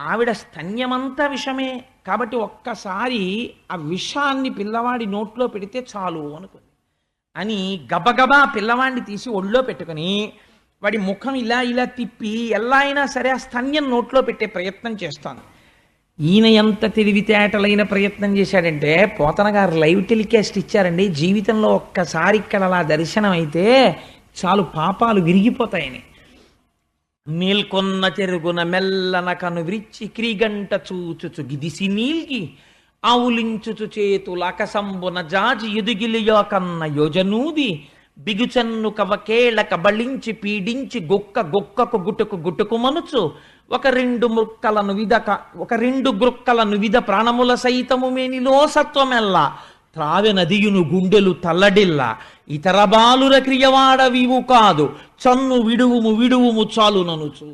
ఆవిడ స్తన్యమంతా విషమే. కాబట్టి ఒక్కసారి ఆ విషాన్ని పిల్లవాడి నోట్లో పెడితే చాలు అనుకుంది. అని గబగబా పిల్లవాడిని తీసి ఒళ్ళో పెట్టుకుని వాడి ముఖం ఇలా ఇలా తిప్పి ఎలా అయినా సరే ఆ స్తన్యం నోట్లో పెట్టే ప్రయత్నం చేస్తాను. ఈయన ఎంత తెలివితేటలైన ప్రయత్నం చేశాడంటే పోతన గారు లైవ్ టెలికాస్ట్ ఇచ్చారండి. జీవితంలో ఒక్కసారి ఇక్కడ అలా దర్శనం అయితే చాలు పాపాలు విరిగిపోతాయని. మేల్కొన్న చెరుగున మెల్లన కను విరిచి క్రీగంట చూచుచు గిదిసి నీల్గి ఆవులించుచు చేతుల అకసంబున జాజి ఎదుగిలియో కన్న యోజనూది బిగుచన్ను కవకేళక కబళించి పీడించి గొక్క గొక్కకు గుటుకు గుటుకు మనుచు ఒక రెండు ముక్కలను విధక ఒక రెండు గ్రుక్కలను విధ ప్రాణముల సైతము మేనిలో సత్వమెల్ల త్రావె నదియును గుండెలు తల్లడిల్ల ఇతర బాలుర క్రియవాడవివు కాదు చన్ను విడువుము విడువుము చాలు ననుచు